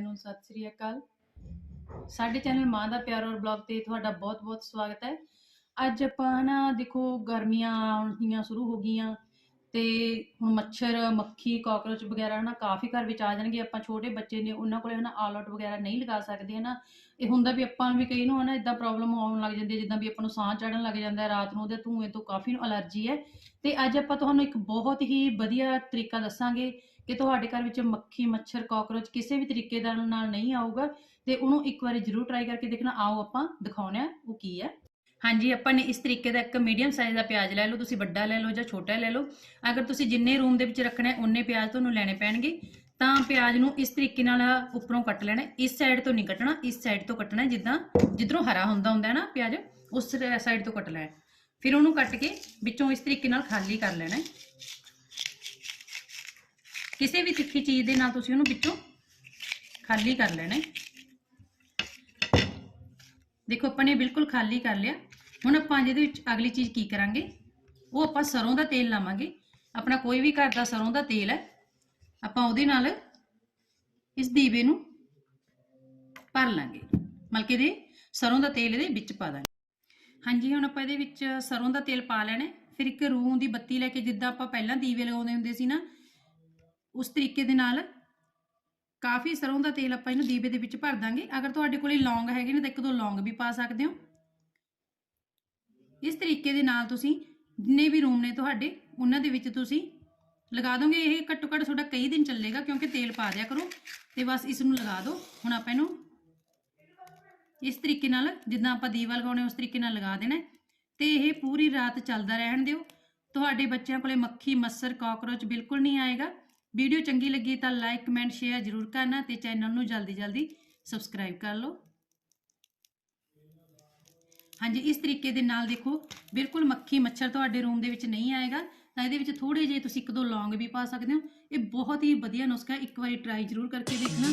ਸਾਰਿਆਂ ਨੂੰ ਸਤਿ ਸ੍ਰੀ ਅਕਾਲ। ਸਾਡੇ ਚੈਨਲ ਮਾਂ ਦਾ ਪਿਆਰ ਔਰ ਬਲੌਗ ਤੇ ਤੁਹਾਡਾ ਬਹੁਤ-ਬਹੁਤ ਸਵਾਗਤ ਹੈ। ਅੱਜ ਆਪਾਂ ਨਾ ਦੇਖੋ ਗਰਮੀਆਂ ਆਉਣੀਆਂ ਸ਼ੁਰੂ ਹੋ ਗਈਆਂ। ਤੇ ਹੁਣ ਮੱਛਰ, ਮੱਖੀ, ਕਾਕਰੋਚ ਵਗੈਰਾ ਨਾ ਕਾਫੀ ਘਰ ਵਿੱਚ ਆ ਜਾਣਗੇ, ਆਪਾਂ ਛੋਟੇ ਬੱਚੇ ਨੇ, ਉਹਨਾਂ ਕੋਲੇ ਹਨਾ ਆਲ ਆਊਟ ਵਗੈਰਾ ਨਹੀਂ ਲਗਾ ਸਕਦੇ ਹਨਾ। ਇਹ ਹੁੰਦਾ ਵੀ ਆਪਾਂ ਨੂੰ ਵੀ ਕਈ ਨੂੰ ਹਨਾ ਇਦਾਂ ਪ੍ਰੋਬਲਮ ਆਉਣ ਲੱਗ ਜਾਂਦੀ ਹੈ, ਜਿੱਦਾਂ ਵੀ ਆਪਾਂ ਨੂੰ ਸਾਹ ਚੜਨ ਲੱਗ ਜਾਂਦਾ ਹੈ, ਰਾਤ ਨੂੰ ਉਹਦੇ ਧੂਏ ਤੋਂ ਕਾਫੀ ਨੂੰ ਅਲਰਜੀ ਹੈ। ਤੇ ਅੱਜ ਆਪਾਂ ਤੁਹਾਨੂੰ ਇੱਕ ਬਹੁਤ ਹੀ ਵਧੀਆ ਤਰੀਕਾ ਦੱਸਾਂਗੇ ਕਿ ਤੁਹਾਡੇ ਘਰ ਵਿੱਚ ਮੱਖੀ, ਮੱਛਰ, ਕਾਕਰੋਚ ਕਿਸੇ ਵੀ ਤਰੀਕੇ ਦਾ ਨਾਲ ਨਹੀਂ ਆਊਗਾ। ਤੇ ਉਹਨੂੰ ਇੱਕ ਵਾਰੀ ਜ਼ਰੂਰ ਟਰਾਈ ਕਰਕੇ ਦੇਖਣਾ, ਆਓ ਆਪਾਂ ਦਿਖਾਉਂਦੇ ਆ ਉਹ ਕੀ ਹੈ। ਹਾਂਜੀ, ਆਪਾਂ ਨੇ ਇਸ ਤਰੀਕੇ ਦਾ ਇੱਕ ਮੀਡੀਅਮ ਸਾਈਜ਼ ਦਾ ਪਿਆਜ਼ ਲੈ ਲਓ, ਤੁਸੀਂ ਵੱਡਾ ਲੈ ਲਓ ਜਾਂ ਛੋਟਾ ਲੈ ਲਓ। ਅਗਰ ਤੁਸੀਂ ਜਿੰਨੇ ਰੂਮ ਦੇ ਵਿੱਚ ਰੱਖਣਾ ਹੈ ਉਨੇ ਪਿਆਜ਼ ਤੁਹਾਨੂੰ ਲੈਣੇ ਪੈਣਗੇ। ਤਾਂ ਪਿਆਜ਼ ਨੂੰ ਇਸ ਤਰੀਕੇ ਨਾਲ ਉੱਪਰੋਂ ਕੱਟ ਲੈਣਾ ਇਸ ਸਾਈਡ ਤੋਂ ਨਹੀਂ ਕੱਟਣਾ, ਇਸ ਸਾਈਡ ਤੋਂ ਕੱਟਣਾ ਜਿੱਦਾਂ, ਜਿੱਧਰੋਂ ਹਰਾ ਹੁੰਦਾ ਹੁੰਦਾ ਹੈ ਨਾ ਪਿਆਜ਼, ਉਸ ਸਾਈਡ ਤੋਂ ਕੱਟ ਲੈਣਾ ਫਿਰ ਉਹਨੂੰ ਕੱਟ ਕੇ ਵਿੱਚੋਂ ਇਸ ਤਰੀਕੇ ਨਾਲ ਖਾਲੀ ਕਰ ਲੈਣਾ ਕਿਸੇ ਵੀ ਤਿੱਖੀ ਚੀਜ਼ ਦੇ ਨਾਲ ਤੁਸੀਂ ਉਹਨੂੰ ਵਿੱਚੋਂ ਖਾਲੀ ਕਰ ਲੈਣਾ ਦੇਖੋ, ਆਪਾਂ ਨੇ ਬਿਲਕੁਲ ਖਾਲੀ ਕਰ ਲਿਆ। ਹੁਣ ਆਪਾਂ ਜਿਹਦੇ ਵਿੱਚ ਅਗਲੀ ਚੀਜ਼ ਕੀ ਕਰਾਂਗੇ? ਉਹ ਆਪਾਂ ਸਰੋਂ ਦਾ ਤੇਲ ਲਾਵਾਂਗੇ। ਆਪਣਾ ਕੋਈ ਵੀ ਘਰ ਦਾ ਸਰੋਂ ਦਾ ਤੇਲ ਹੈ, ਆਪਾਂ ਉਹਦੇ ਨਾਲ ਇਸ ਦੀਵੇ ਨੂੰ ਭਰ ਲਾਂਗੇ। ਮਲਕੇ ਦੇ ਸਰੋਂ ਦਾ ਤੇਲ ਇਹਦੇ ਵਿੱਚ ਪਾ ਦਾਂਗੇ। ਹਾਂਜੀ, ਹੁਣ ਆਪਾਂ ਇਹਦੇ ਵਿੱਚ ਸਰੋਂ ਦਾ ਤੇਲ ਪਾ ਲੈਣਾ ਫਿਰ ਇੱਕ ਰੂਹ ਦੀ ਬੱਤੀ ਲੈ ਕੇ ਜਿੱਦਾਂ ਆਪਾਂ ਪਹਿਲਾਂ ਦੀਵੇ ਲਗਾਉਂਦੇ ਹੁੰਦੇ ਸੀ ਨਾ, ਉਸ ਤਰੀਕੇ ਦੇ ਨਾਲ ਕਾਫੀ ਸਰੋਂ ਦਾ ਤੇਲ ਆਪਾਂ ਇਹਨੂੰ ਦੀਵੇ ਦੇ ਵਿੱਚ ਭਰ ਦਾਂਗੇ। ਅਗਰ ਤੁਹਾਡੇ ਕੋਲੇ ਲੌਂਗ ਹੈਗੇ ਨੇ ਤਾਂ ਇੱਕ ਦੋ ਲੌਂਗ ਵੀ ਪਾ ਸਕਦੇ ਹੋ। ਇਸ ਤਰੀਕੇ ਦੇ ਨਾਲ ਤੁਸੀਂ ਜਿੰਨੇ ਵੀ ਰੂਮ ਨੇ ਤੁਹਾਡੇ, ਉਹਨਾਂ ਦੇ ਵਿੱਚ ਤੁਸੀਂ ਲਗਾ ਦੋਗੇ। ਇਹ ਘੱਟੋ ਘੱਟ ਤੁਹਾਡਾ ਕਈ ਦਿਨ ਚੱਲੇਗਾ ਕਿਉਂਕਿ ਤੇਲ ਪਾ ਦਿਆ ਕਰੋ ਤੇ ਬਸ ਇਸ ਨੂੰ ਲਗਾ ਦਿਓ ਹੁਣ ਆਪਾਂ ਇਹਨੂੰ ਇਸ ਤਰੀਕੇ ਨਾਲ, ਜਿੱਦਾਂ ਆਪਾਂ ਦੀਵਾ ਲਗਾਉਣੇ, ਉਸ ਤਰੀਕੇ ਨਾਲ ਲਗਾ ਦੇਣਾ ਹੈ। ਤੇ ਇਹ ਪੂਰੀ ਰਾਤ ਚੱਲਦਾ ਰਹਿਣ ਦਿਓ। ਤੁਹਾਡੇ ਬੱਚਿਆਂ ਕੋਲੇ ਮੱਖੀ, ਮੱਸਰ ਕਾਕਰੋਚ ਬਿਲਕੁਲ ਨਹੀਂ ਆਏਗਾ। ਵੀਡੀਓ ਚੰਗੀ ਲੱਗੀ ਤਾਂ ਲਾਈਕ ਕਮੈਂਟ ਸ਼ੇਅਰ ਜ਼ਰੂਰ ਕਰਨਾ ਤੇ ਚੈਨਲ ਨੂੰ ਜਲਦੀ ਜਲਦੀ ਸਬਸਕ੍ਰਾਈਬ ਕਰ ਲਓ। ਹਾਂਜੀ, ਇਸ ਤਰੀਕੇ ਦੇ ਨਾਲ ਦੇਖੋ, ਬਿਲਕੁਲ ਮੱਖੀ ਮੱਛਰ ਤੁਹਾਡੇ ਰੂਮ ਦੇ ਵਿੱਚ ਨਹੀਂ ਆਏਗਾ, ਤਾਂ ਇਹਦੇ ਵਿੱਚ ਥੋੜੇ ਜਿਹੇ ਤੁਸੀਂ ਇੱਕ ਦੋ ਲੌਂਗ ਵੀ ਪਾ ਸਕਦੇ ਹੋ। ਇਹ ਬਹੁਤ ਹੀ ਵਧੀਆ ਨੁਸਖਾ, ਇੱਕ ਵਾਰੀ ਟਰਾਈ ਜ਼ਰੂਰ ਕਰਕੇ ਦੇਖਣਾ।